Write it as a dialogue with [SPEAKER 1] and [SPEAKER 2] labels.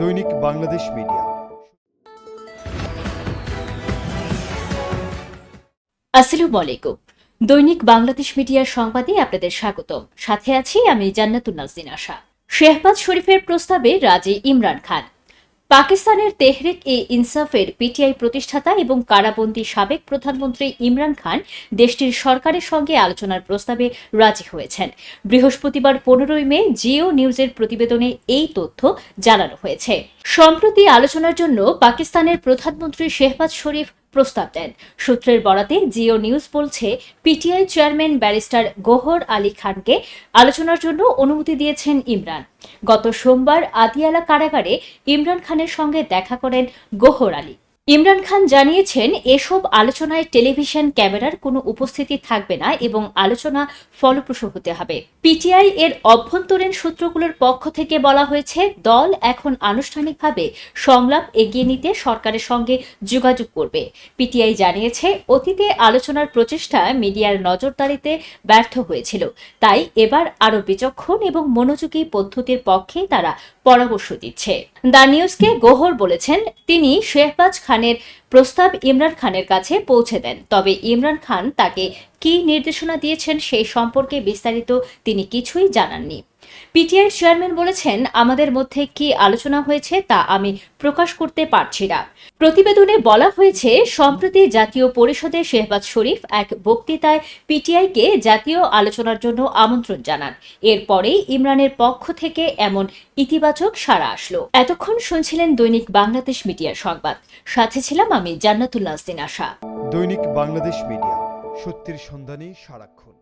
[SPEAKER 1] দৈনিক বাংলাদেশ মিডিয়া।
[SPEAKER 2] আসসালামু আলাইকুম। দৈনিক বাংলাদেশ মিডিয়ার সংবাদে আপনাদের স্বাগতম। সাথে আছি আমি জান্নাতুল নাজদিন আশা। শেহবাজ শরীফের প্রস্তাবে রাজি ইমরান খান। পাকিস্তানের তেহরিক এ ইনসাফের পিটিআই প্রতিষ্ঠাতা এবং কারাবন্দী সাবেক প্রধানমন্ত্রী ইমরান খান দেশটির সরকারের সঙ্গে আলোচনার প্রস্তাবে রাজি হয়েছেন। বৃহস্পতিবার পনেরোই মে জিও নিউজের প্রতিবেদনে এই তথ্য জানানো হয়েছে। সম্প্রতি আলোচনার জন্য পাকিস্তানের প্রধানমন্ত্রী শেহবাজ শরীফ প্রস্তাব দেন। সূত্রের বরাতে জিও নিউজ বলছে, PTI chairman barrister Gohar Ali খানকে আলোচনার জন্য অনুমতি দিয়েছেন ইমরান। গত সোমবার আদিয়ালা কারাগারে ইমরান খানের সঙ্গে দেখা করেন গোহর আলী। ইমরান খান জানিয়েছেন, এসব আলোচনায় টেলিভিশন ক্যামেরার কোনো উপস্থিতি থাকবে না এবং আলোচনা ফলপ্রসূ হতে হবে। পিটিআই এর অভ্যন্তরীণ সূত্রগুলোর পক্ষ থেকে বলা হয়েছে, দল এখন আনুষ্ঠানিকভাবে সংলাপ এগিয়ে নিতে সরকারের সঙ্গে যোগাযোগ করবে। পিটিআই জানিয়েছে, অতীতে আলোচনার প্রচেষ্টা মিডিয়ার নজরদারিতে ব্যর্থ হয়েছিল। তাই এবার আরও বিচক্ষণ এবং মনোযোগী পদ্ধতির পক্ষে তারা পরামর্শ দিচ্ছে। দ্য নিউজকে গোহর বলেছেন, তিনি শেহবাজ খানের প্রস্তাব ইমরান খানের কাছে পৌঁছে দেন। তবে ইমরান খান তাকে কি নির্দেশনা দিয়েছেন সেই সম্পর্কে বিস্তারিত তিনি কিছুই জানাননি। পিটিআই চেয়ারম্যান বলেছেন, আমাদের মধ্যে কি আলোচনা হয়েছে তা আমি প্রকাশ করতে পারছি না। প্রতিবেদনে বলা হয়েছে, সম্প্রতি জাতীয় পরিষদে শেহবাজ শরীফ এক বক্তৃতায় পিটিআইকে জাতীয় আলোচনার জন্য আমন্ত্রণ জানান। এরপরেই ইমরানের পক্ষ থেকে এমন ইতিবাচক সাড়া আসলো। এতক্ষণ শুনছিলেন দৈনিক বাংলাদেশ মিডিয়ার সংবাদ। সাথে ছিলাম আমি, জান্নাতুল নাজদিন আশা।
[SPEAKER 1] দৈনিক বাংলাদেশ মিডিয়া, সত্যের সন্ধানে সারাক্ষণ।